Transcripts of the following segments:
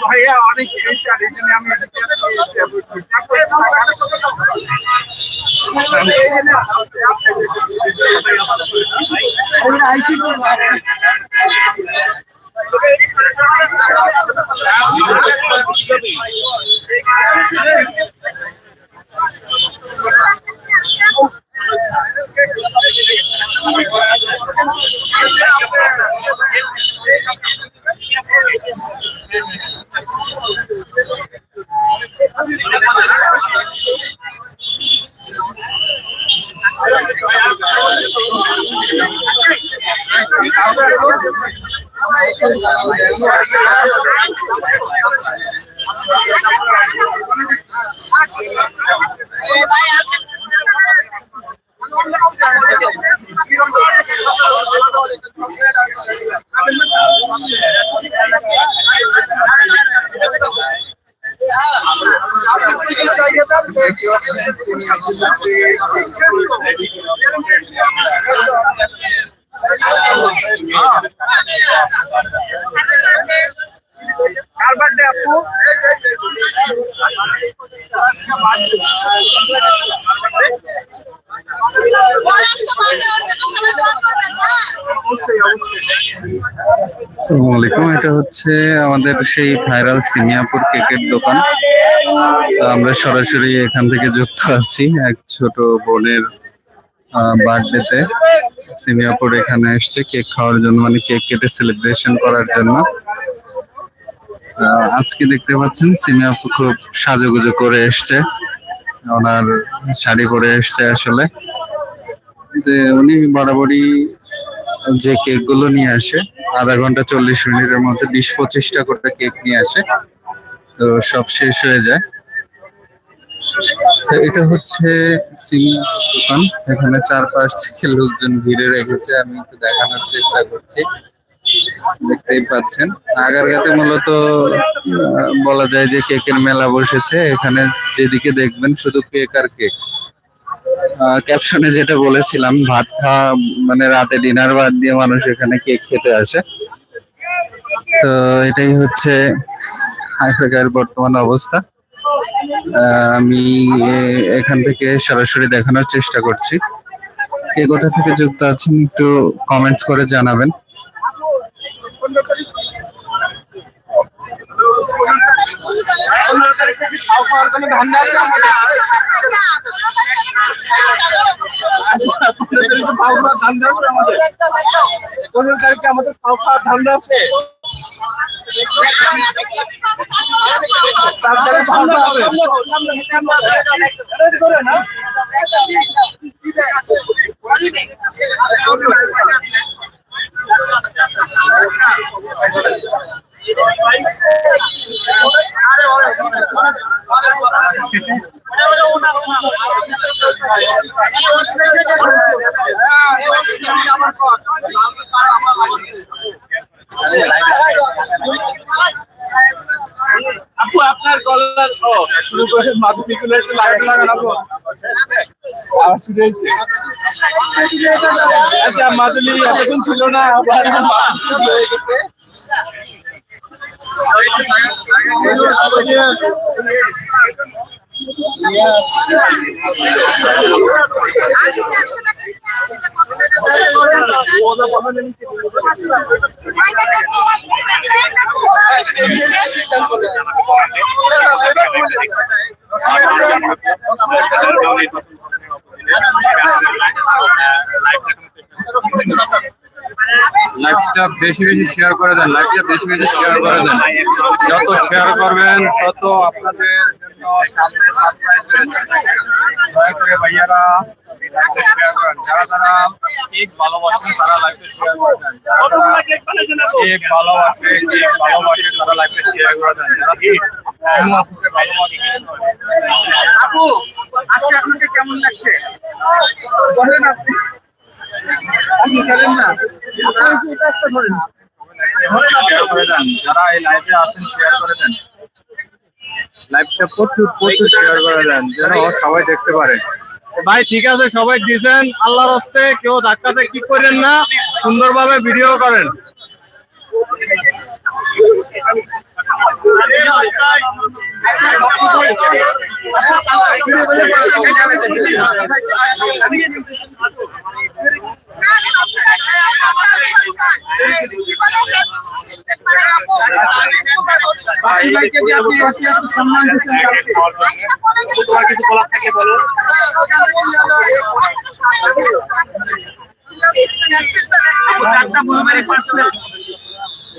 ভাইয়া অনেক স্পেশাল এই জন্য কার আসসালামু আলাইকুম। এটা হচ্ছে আমাদের সেই ভাইরাল সিমিয়াপুর কেকের দোকান। আমরা সরাসরি এখান থেকে যুক্ত আছি এক ছোট বোনের বার্থডেতে সিমিয়াপুর এখানে এসছে কেক খাওয়ার জন্য মানে কেক কেটে সেলিব্রেশন করার জন্য। আজকে দেখতে পাচ্ছেন সিমিয়াপু খুব সাজুগুজু করে এসছে। ওনার শাড়ি পরে এসছে আসলে। যে উনি বরাবরই যে কেকগুলো নিয়ে আসে, আধা ঘণ্টা চল্লিশ মিনিটের মধ্যে বিশ পঁচিশটা করে কেক নিয়ে আসে। তো সব শেষ হয়ে যায়। এটা হচ্ছে সিমিয়া দোকান। এখানে চারপাশ থেকে লোকজন ঘিরে রেখেছে। আমি একটু দেখানোর চেষ্টা করছি। দেখতেই পাচ্ছেন। আগারগাতে মূলত বলা যায় যে কেকের মেলা বসেছে। এখানে যেদিকে দেখবেন শুধু কেক আর কেক। ক্যাপশনে যেটা বলেছিলাম, ভাত খাওয়া মানে রাতে ডিনার বাদ দিয়ে মানুষ এখানে কেক খেতে আসে। তো এটাই হচ্ছে আফ্রিকার বর্তমান অবস্থা। আমি এখান থেকে সরাসরি দেখানোর চেষ্টা করছি। কে কোথা থেকে যুক্ত আছেন একটু কমেন্টস করে জানাবেন। পনেরো তারিখে কি খাওয়া খাওয়ার কোনো ধান্দা আছে আমাদের পনেরো তারিখে খাওয়ার ধান্দা আছে করে না আপু আপনার গলার ও শুরু করে মাধুরী গুলো একটু লাগাতে লাগানো আবার শুরু হয়েছে। আচ্ছা মাধুরী এতক্ষণ ছিল না আবার হয়ে গেছে। লাইভ দেখানোর চেষ্টা লাইভটা বেশি বেশি শেয়ার করে দেন লাইভটা বেশি বেশি শেয়ার করে দেন। যত শেয়ার করবেন, তত আপনাদের ভাইয়ারা শেয়ার ভালোবাসে তারা শেয়ার কেমন লাগছে? যারা প্রচুর প্রচুর শেয়ার করে দেন, যেন সবাই দেখতে ভাই, ঠিক আছে, সবাই দিছেন আল্লাহর হস্তে, কেউ ধাক্কাতে কি করেন না, সুন্দরভাবে ভিডিও করেন। চারটা ব্লুবেরি পার্সেল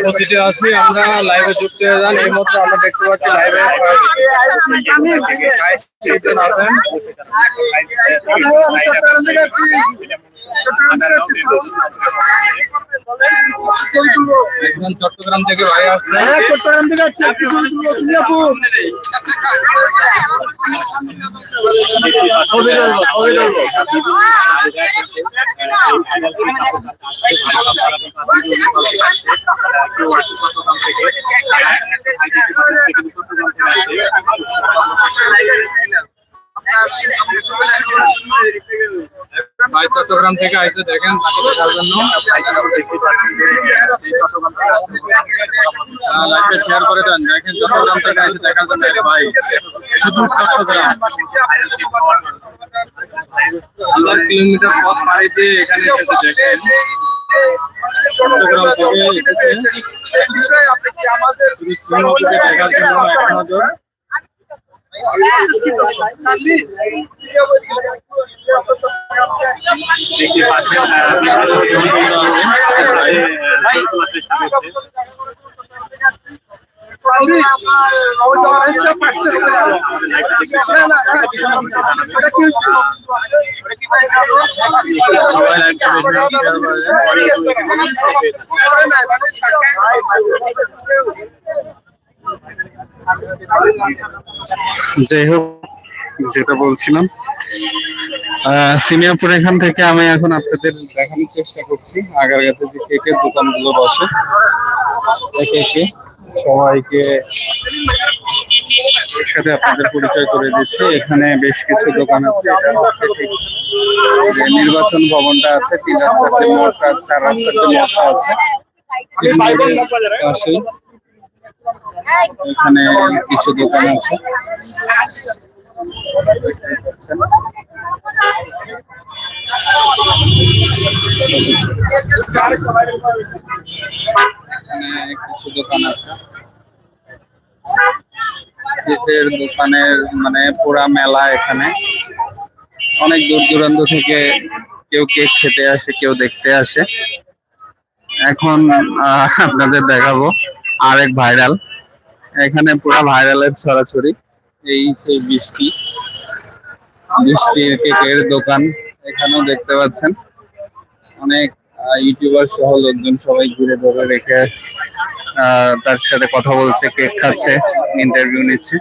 উপস্থিতি আছি আমরা লাইভে যুক্ত হয়ে যান এই মাত্র আমরা দেখতে পাচ্ছি লাইভে আছেন একজন চট্টগ্রাম থেকে ভাই আসছে। হ্যাঁ চট্টগ্রাম থেকে আছে সিঙ্গাপুর। ভাই চট্টগ্রাম থেকে আইসে দেখেন তাকে দেখার জন্য। লাইভে শেয়ার করে দেন। দেখেন চট্টগ্রাম থেকে আইসে দেখার জন্য ভাই শুধু চট্টগ্রাম। হাজার কিলোমিটার পথ দিয়ে এখানে এসেছে দেখেন। চট্টগ্রাম থেকে এসেছে। শুধু সিনেমাটিকে দেখার জন্য এক নজর দেখতে পাচ্ছেন আপনারা সিনেমাগুলো ওই তো অরেঞ্জটা পার্সেল না না এটা কি সবাই লাইভটা বেশি বেশি শেয়ার করে দেন করে না মানে যাই হোক যেটা বলছিলাম। আহ, সিনিয়াপুর এখান থেকে আমি এখন আপনাদের দেখানোর চেষ্টা করছি। আগারগাতে যে কেকের দোকানগুলো বসে একে একে সবাইকে একসাথে আপনাদের পরিচয় করে দিচ্ছি। এখানে বেশ কিছু দোকান আছে যে নির্বাচন ভবনটা আছে তিন রাস্তার যে মোড়টা চার রাস্তার যে মোড়টা আছে। পাশেই। এখানে কিছু দোকান আছে। এখানে কিছু দোকান আছে। দোকানের মানে পুরা মেলা এখানে। অনেক দূর দূরান্ত থেকে কেউ কেক খেতে আসে, কেউ দেখতে আসে। এখন আপনাদের দেখাবো আরেক ভাইরাল। এখানে পুরা ভাইরালের ছড়াছড়ি এই সেই বৃষ্টি। বৃষ্টির কেকের দোকান এখানেও দেখতে পাচ্ছেন। অনেক ইউটিউবার সহ লোকজন সবাই ঘুরে ধরে রেখে তার সাথে কথা বলছে, কেক খাচ্ছে ইন্টারভিউ নিচ্ছে।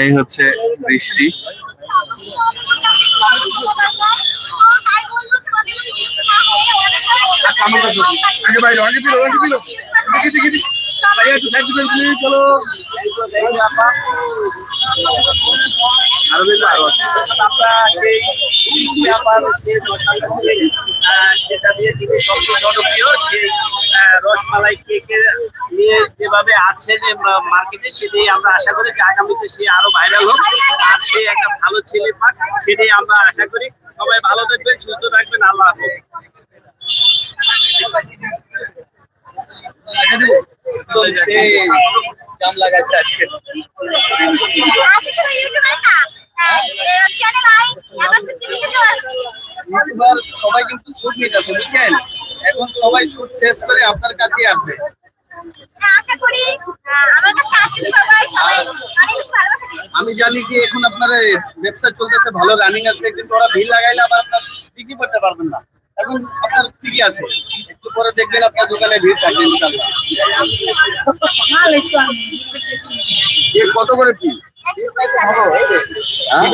এই হচ্ছে বৃষ্টি। আছে আমরা সেই রসমালাই কেকের নিয়ে যেভাবে আছে যে মার্কেটে সেটাই আমরা আশা করি যে আগামীতে সে আরও ভাইরাল হোক আর সে একটা ভালো ছেলে পাক সেটাই আমরা আশা করি সবাই ভালো থাকবেন সুস্থ থাকবেন আল্লাহ হাফেজ সেই জাম লাগাইছে আজকে। এবার সবাই কিন্তু সুট নিতেছে বুঝছেন? এখন সবাই সুট শেষ করে আপনার আসবে। আমার কাছে আসা সবাই সবাই অনেক বেশি ভালোবাসা দিয়েছে। আমি জানি কি এখন আপনার ব্যবসা চলতেছে ভালো রানিং আছে কিন্তু ওরা ভিড় লাগাইলে আবার আপনার বিক্রি করতে পারবেন না। এখন আপনার ঠিকই আছে। একটু পরে দেখবেন আপনার দোকানে ভিড় থাকবে ইনশাল্লাহ। কত করে হ্যাঁ?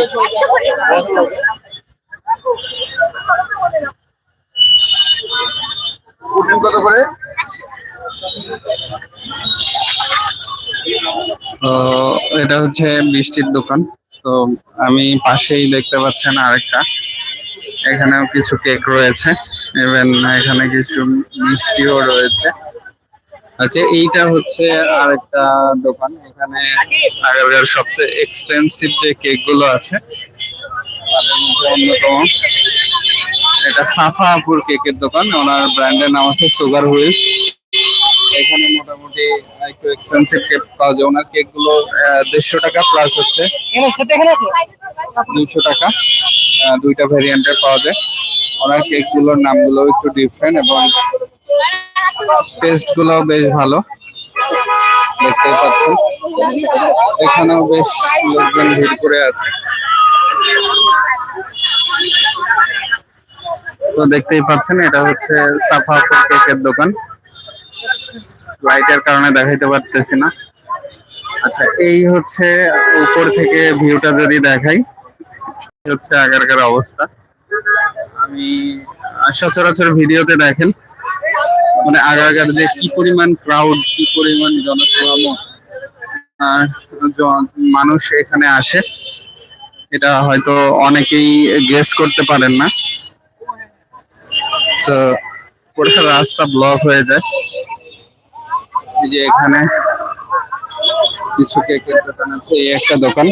কত করে? তো এটা হচ্ছে বৃষ্টির দোকান। তো আমি পাশেই দেখতে পাচ্ছেন আরেকটা। এখানেও কিছু কেক রয়েছে। ইভেন এখানে কিছু মিষ্টিও রয়েছে। ওকে এইটা হচ্ছে আরেকটা দোকান। এখানে আগারগার সবচেয়ে এক্সপেন্সিভ যে কেকগুলো আছে তাদের মধ্যে অন্যতম। এটা সাফাপুর কেকের দোকান। ওনার ব্র্যান্ডের নাম আছে সুগার হুইলস এখানে মোটামুটি একটু এক্সপেন্সিভ কেক পাওয়া যায়। ওনার কেকগুলো দেড়শো টাকা প্লাস হচ্ছে। দুইশো টাকা দুইটা ভ্যারিয়েন্টের পাওয়া যায়। ওনার কেকগুলোর নামগুলো একটু ডিফারেন্ট এবং টেস্টগুলো বেশ ভালো। দেখতেই পাচ্ছেন এখানেও বেশ লোকজন ভিড় করে আছে। তো দেখতেই পাচ্ছেন, এটা হচ্ছে সাফাপুর কেকের দোকান। লাইটের কারণে দেখাইতে পারতেছি না। আচ্ছা এই হচ্ছে উপর থেকে ভিউটা যদি দেখাই হচ্ছে আগেরকার অবস্থা। আমি সচরাচর ভিডিওতে দেখেন মানে আগারগার যে কি পরিমাণ ক্রাউড কি পরিমাণ জনসমাগম জন- মানুষ এখানে আসে, এটা হয়তো অনেকেই গেস করতে পারেন না। তো পুরো রাস্তা ব্লক হয়ে যায়। এই যে এখানে কিছু কেকের দোকান আছে, এই একটা দোকান।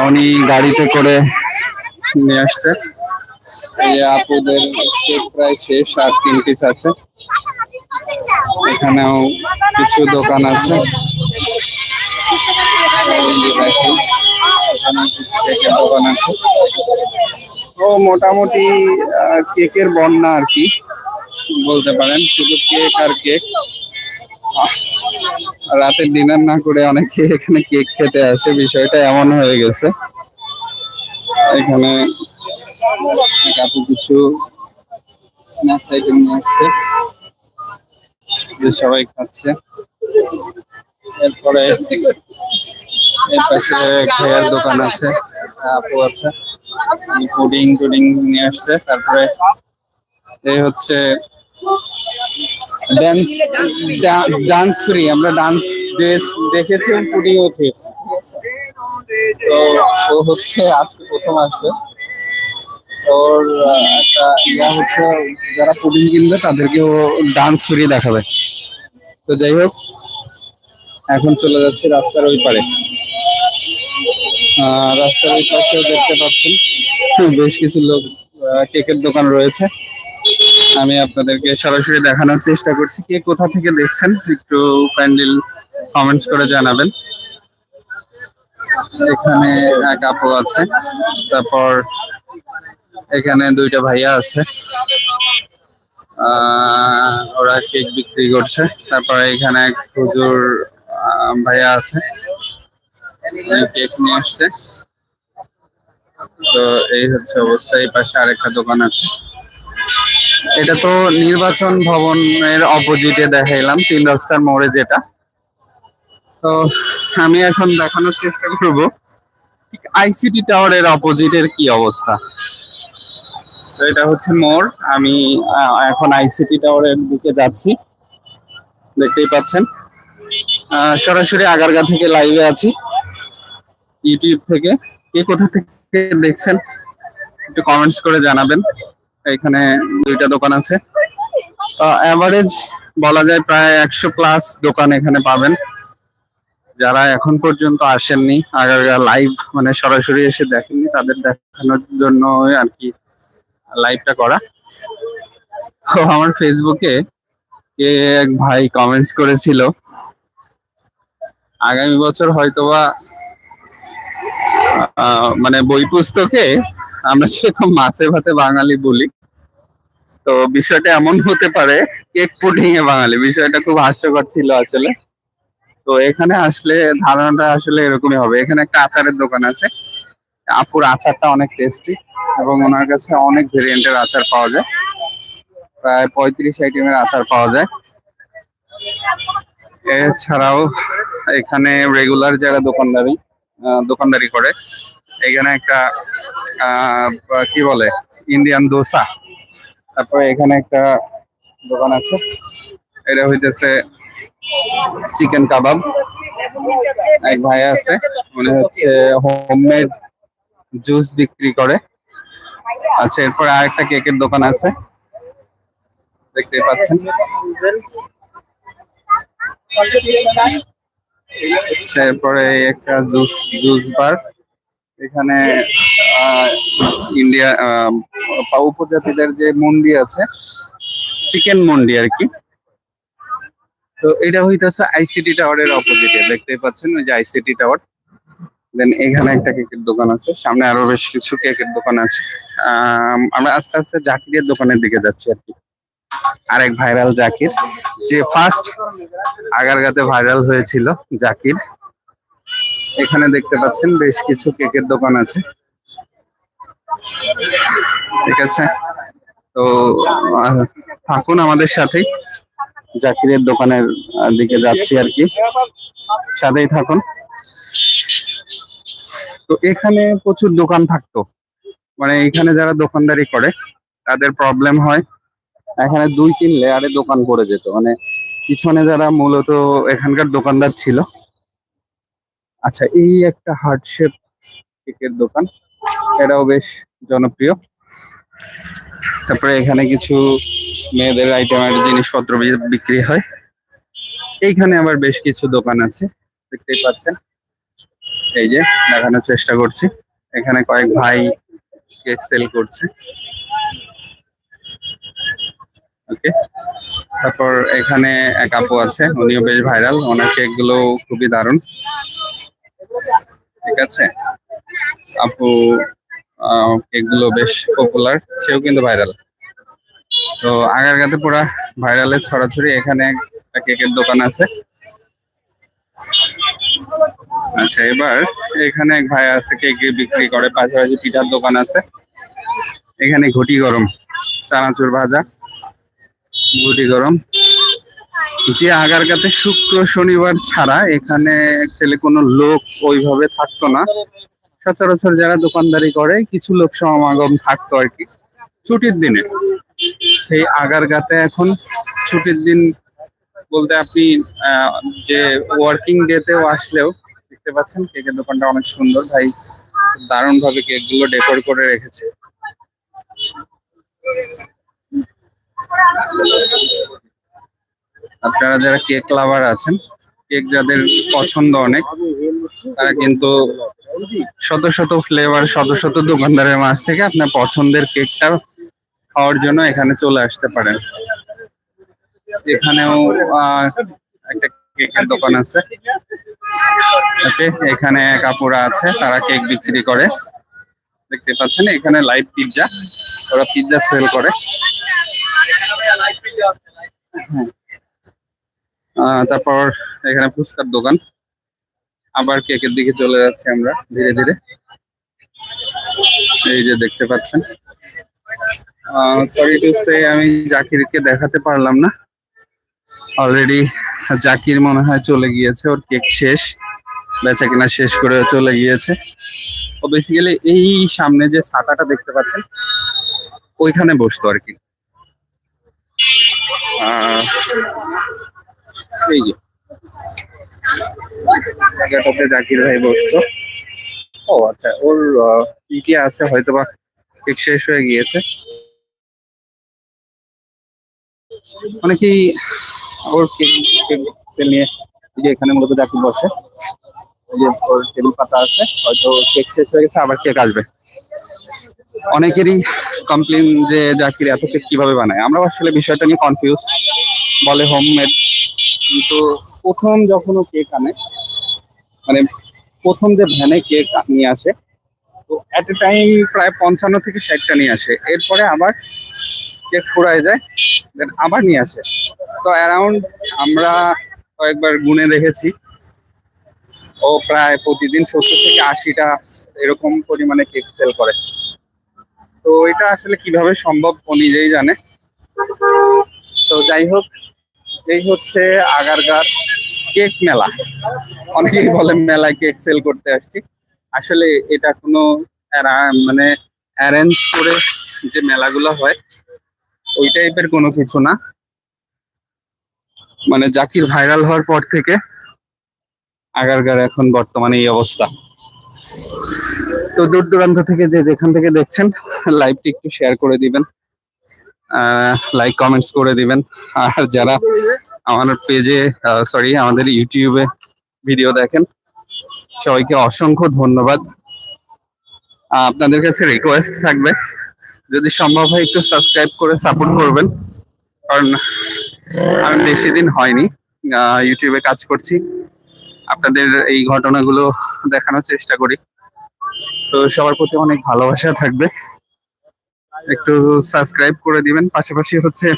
উনি গাড়িতে করে নিয়ে আসছে। এই আপুদের প্রায় শেষ আর তিন পিস আছে। এখানেও কিছু দোকান আছে। দোকান আছে তো মোটামুটি কেকের বন্যা আর কি, বলতে পারেন। শুধু কেক আর কেক রাতে ডিনার না করে অনেকে এখানে কেক খেতে আসে। বিষয়টা এমন হয়ে গেছে। এখানে কিছু স্ন্যাক্স আইটেম নিয়ে আসছে। সবাই খাচ্ছে। এরপরে এর পাশে খাইয়ার দোকান আছে, আপু আছে। পুডিং টুডিং নিয়ে আসছে। তারপরে এই হচ্ছে ডান্স ডান্স ফ্রি আমরা ডান্স দেখেছি পুডিংও খেয়েছি। তো ও হচ্ছে আজকে প্রথম আসছে। ওর একটা ইয়া হচ্ছে, যারা পুডিং কিনবে তাদেরকে ও ডান্স ফ্রি দেখাবে। তো যাই হোক, এখন চলে যাচ্ছে রাস্তার ওই পারে রাস্তার ওই পাশেও দেখতে পাচ্ছেন, বেশ কিছু লোক কেকের দোকান রয়েছে। আমি আপনাদেরকে সরাসরি দেখানোর চেষ্টা করছি। কে কোথা থেকে দেখছেন, একটু প্যান্ডেল কমেন্টস করে জানাবেন। এখানে এক আপু আছে, তারপর এখানে দুইটা ভাইয়া আছে। ওরা কেক বিক্রি করছে, তারপর এখানে এক হুজুর ভাইয়া আছে। কেক নিয়ে আসছে। তো এই হচ্ছে অবস্থা, এই পাশে আরেকটা দোকান আছে। এটা তো নির্বাচন ভবনের অপোজিটে দেখাইলাম, তিন রাস্তার মোড়ে যেটা। তো আমি এখন দেখানোর চেষ্টা করব। ঠিক আইসিটি টাওয়ারের অপোজিটের কি অবস্থা? তো এটা হচ্ছে মোড়। আমি এখন আইসিটি টাওয়ারের দিকে যাচ্ছি। দেখতেই পাচ্ছেন। সরাসরি আগারগা থেকে লাইভে আছি। ইউটিউব থেকে। কে কোথা থেকে দেখছেন? একটু কমেন্টস করে জানাবেন। এখানে দুইটা দোকান আছে। অ্যাভারেজ বলা যায় প্রায় একশো প্লাস দোকান এখানে পাবেন। যারা এখন পর্যন্ত আসেননি আগারগা লাইভ মানে সরাসরি এসে দেখেননি, তাদের দেখানোর জন্য আর কি লাইভটা করা। তো আমার ফেসবুকে কে এক ভাই কমেন্টস করেছিল, আগামী বছর হয়তোবা মানে বই পুস্তকে আমরা সেরকম মাছে ভাতে বাঙালি বলি। তো বিষয়টা এমন হতে পারে কেক পুডিং এ বাঙালি। বিষয়টা খুব হাস্যকর ছিল আসলে। তো এখানে আসলে ধারণাটা আসলে এরকমই হবে। এখানে একটা আচারের দোকান আছে। আপুর আচারটা অনেক টেস্টি এবং ওনার কাছে অনেক ভেরিয়েন্টের আচার পাওয়া যায়। প্রায় পঁয়ত্রিশ আইটেমের আচার পাওয়া যায়। এছাড়াও এখানে রেগুলার যারা দোকানদারি দোকানদারি করে, এখানে একটা কি বলে? ইন্ডিয়ান দোসা তারপরে এখানে একটা দোকান আছে। এটা হইতেছে চিকেন কাবাব। এক ভাই আছে মনে হচ্ছে হোমমেড জুস বিক্রি করে। আচ্ছা এরপরে আরেকটা কেকের দোকান আছে। দেখতে পাচ্ছেন। আচ্ছা এরপরে একটা জুস জুস বার। এখানে ইন্ডিয়া উপজাতিদের যে মন্ডি আছে, চিকেন মন্ডি আর কি। তো এটা হইতেছে আইসিটি টাওয়ারের অপোজিটে দেখতেই পাচ্ছেন? ওই যে আইসিটি টাওয়ার দেন এখানে একটা কেকের দোকান আছে সামনে আরও বেশ কিছু কেকের দোকান আছে। আম, আমরা আস্তে আস্তে জাকিরের দোকানের দিকে যাচ্ছি আর কি। আরেক ভাইরাল জাকির যে ফার্স্ট আগারগাতে ভাইরাল হয়েছিল জাকির। এখানে দেখতে পাচ্ছেন বেশ কিছু কেকের দোকান আছে। ঠিক আছে? তো থাকুন আমাদের সাথেই। জাকিরের দোকানের দিকে যাচ্ছি আর কি। সাথেই থাকুন। তো এখানে প্রচুর দোকান থাকতো। মানে এখানে যারা দোকানদারি করে, তাদের প্রবলেম হয়। এখানে দুই তিন লেয়ারে দোকান পড়ে যেত। মানে পিছনে যারা মূলত এখানকার দোকানদার ছিল। আচ্ছা এই একটা হার্ট শেপ কেকের দোকান। এটাও বেশ জনপ্রিয়। তারপরে এখানে কিছু মেয়েদের আইটেমের জিনিসপত্র বিক্রি হয়। এইখানে আবার বেশ কিছু দোকান আছে, দেখতেই পাচ্ছেন। এই যে, দেখানোর চেষ্টা করছি। এখানে কয়েক ভাই কেক সেল করছে। ওকে। তারপর এখানে এক আপু আছে, উনিও বেশ ভাইরাল ওনার কেকগুলো খুবই দারুণ। ঠিক আছে? আপু কেকগুলো বেশ পপুলার সেও কিন্তু ভাইরাল তো আগারগাতে পুরা ভাইরালের ছড়াছড়ি এখানে একটা কেকের দোকান আছে। আচ্ছা এবার এখানে এক ভাই আছে কেক বিক্রি করে, পাশাপাশি পিঠার দোকান আছে। এখানে ঘটি গরম, চানাচুর ভাজা, ঘটি গরম। যে আগারগাতে শুক্র, শনিবার ছাড়া এখানে অ্যাকচুয়ালি কোনো লোক ওইভাবে থাকতো না। সচরাচর যারা দোকানদারি করে, কিছু লোক সমাগম থাকতো আর কি। ছুটির দিনে। সেই আগারগাতে এখন ছুটির দিন বলতে আপনি যে ওয়ার্কিং ডেতেও আসলেও দেখতে পাচ্ছেন কেকের দোকানটা অনেক সুন্দর। ভাই দারুণ ভাবে কেকগুলো ডেকোর করে রেখেছে। আপনারা যারা কেক লাভার আছেন কেক যাদের পছন্দ অনেক, তারা কিন্তু শত শত ফ্লেভার শত শত দোকানদারের মাঝ থেকে আপনার পছন্দের কেকটা খাওয়ার জন্য এখানে চলে আসতে পারেন। এখানেও একটা কেকের দোকান আছে। ওকে, এখানে কাপুরা আছে, তারা কেক বিক্রি করে। দেখতে পাচ্ছেন, এখানে লাইভ পিৎজা। ওরা পিৎজা সেল করে। হ্যাঁ। তারপর এখানে ফুচকার দোকান। আবার কেকের দিকে চলে যাচ্ছি আমরা, ধীরে ধীরে। এই যে দেখতে পাচ্ছেন। সরি টু সে আমি জাকিরকে দেখাতে পারলাম না। অলরেডি জাকির মনে হয় চলে গিয়েছে, ওর কেক শেষ। বেচা কিনা শেষ করে চলে গিয়েছে। ও বেসিক্যালি এই সামনে যে ছাতাটা দেখতে পাচ্ছেন, ওইখানে বসতো আর কি। এই যে। জাকির ভাই বসতো। ও আচ্ছা ওর কি কি আছে? হয়তো বা কেক শেষ হয়ে গিয়েছে। অনেকেই ওর কেক সেল নিয়ে এখানে মূলত জাকির বসে ওর টেবিল পাতা আছে, হয়তো কেক শেষ হয়ে গেছে, আবার কেক আসবে। অনেকেরই কমপ্লেন যে জাকির এত কেক কীভাবে বানায়। আমরা আসলে বিষয়টা নিয়ে কনফিউজ বলে হোমমেড কিন্তু প্রথম যখন কেক আনে মানে প্রথম যে ভ্যানে কেক নিয়ে আসে, তো এট এ টাইম প্রায় পঞ্চান্ন থেকে ষাটটা নিয়ে আসে। এরপরে আবার কেক ফুরায় যায় দেন আবার নিয়ে আসে। তো অ্যারাউন্ড আমরা কয়েকবার গুনে দেখেছি। ও প্রায় প্রতিদিন সত্তর থেকে আশিটা এরকম পরিমাণে কেক সেল করে। তো এটা আসলে কীভাবে সম্ভব ও নিজেই জানে। তো যাই হোক, এই হচ্ছে আগারগার কেক মেলা। অনেকেই বলে মেলায় কেক সেল করতে আসছি। আসলে এটা কোনো মানে অ্যারেঞ্জ করে যে মেলাগুলো হয় ওই টাইপের কোনো কিছু না। মানে জাকির ভাইরাল হওয়ার পর থেকে আগারগার এখন বর্তমানে এই অবস্থা। তো দূর দূরান্ত থেকে যে যেখান থেকে দেখছেন লাইভটি একটু শেয়ার করে দিবেন। লাইক কমেন্টস করে দিবেন। আর যারা আমার পেজে সরি আমাদের ইউটিউবে ভিডিও দেখেন, সবাইকে অসংখ্য ধন্যবাদ। আপনাদের কাছে রিকোয়েস্ট থাকবে। যদি সম্ভব হয়, একটু সাবস্ক্রাইব করে সাপোর্ট করবেন। কারণ আমি বেশি দিন হয়নি ইউটিউবে কাজ করছি। আপনাদের এই ঘটনাগুলো দেখানোর চেষ্টা করি। তো সবার প্রতি অনেক ভালোবাসা থাকবে। একটু সাবস্ক্রাইব করে দিবেন। পাশাপাশি হচ্ছে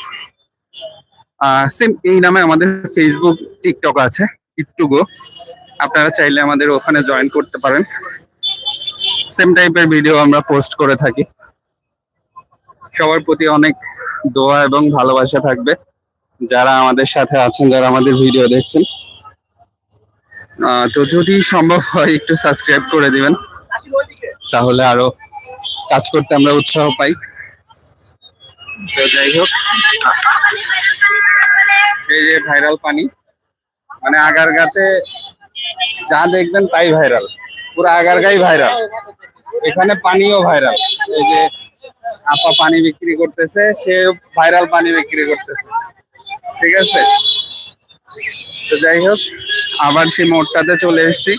সেম এই নামে আমাদের ফেসবুক টিকটক আছে একটু গো আপনারা চাইলে আমাদের ওখানে জয়েন করতে পারেন। সেম টাইপের ভিডিও আমরা পোস্ট করে থাকি। সবার প্রতি অনেক দোয়া এবং ভালোবাসা থাকবে। যারা আমাদের সাথে আছেন, যারা আমাদের ভিডিও দেখছেন তো যদি সম্ভব হয়, একটু সাবস্ক্রাইব করে দিবেন। তাহলে আরও কাজ করতে আমরা উৎসাহ পাই। তো যাই হোক। এই যে ভাইরাল পানি মানে আগারগাতে যা দেখবেন তাই ভাইরাল পুরো আগারগাই ভাইরাল এখানে পানিও ভাইরাল এই যে আপা পানি বিক্রি করতেছে, সে ভাইরাল পানি বিক্রি করতেছে। ঠিক আছে? তো যাই হোক, আবার সেই মোড়টাতে চলে এসেছি।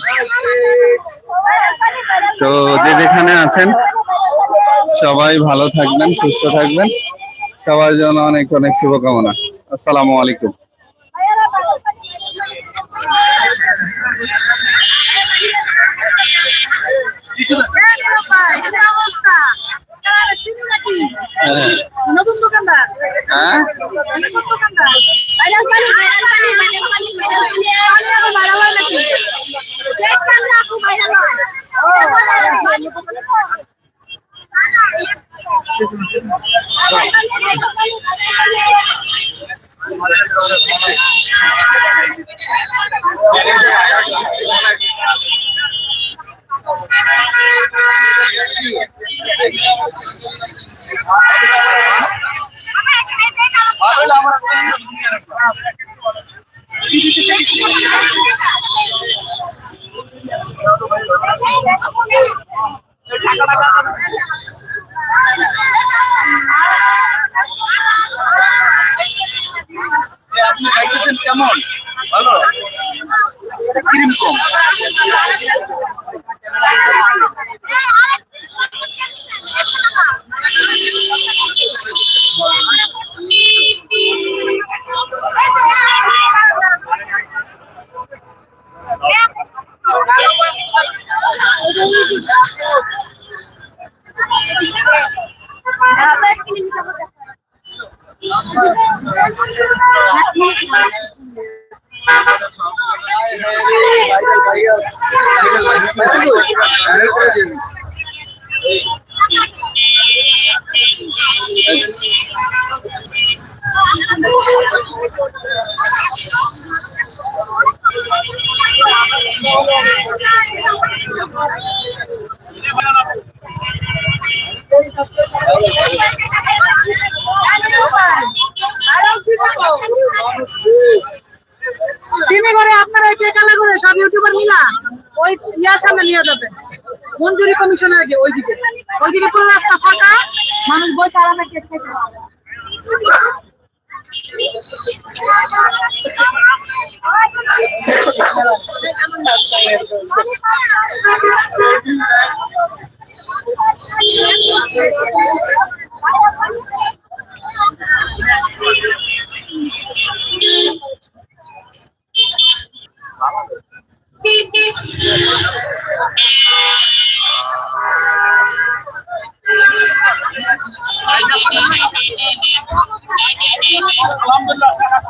তো যে যেখানে আছেন, সবাই ভালো থাকবেন, সুস্থ থাকবেন। সবার জন্য অনেক অনেক শুভকামনা। আসসালামু আলাইকুম। নতুন দোকানদার হ্যাঁ নতুন দোকানদার ভাইরাল সিমি করে আপনারা কে কালা করে সব ইউটিউবার মিলা, ওই ইয়ার সামনে নিয়ে যাবেন মঞ্জুরি কমিশনের আগে ওইদিকে। ওইদিকে পুরো রাস্তা ফাঁকা, মানুষ বসে আরামে কেক খেতে Thank you. Alhamdulillah sangat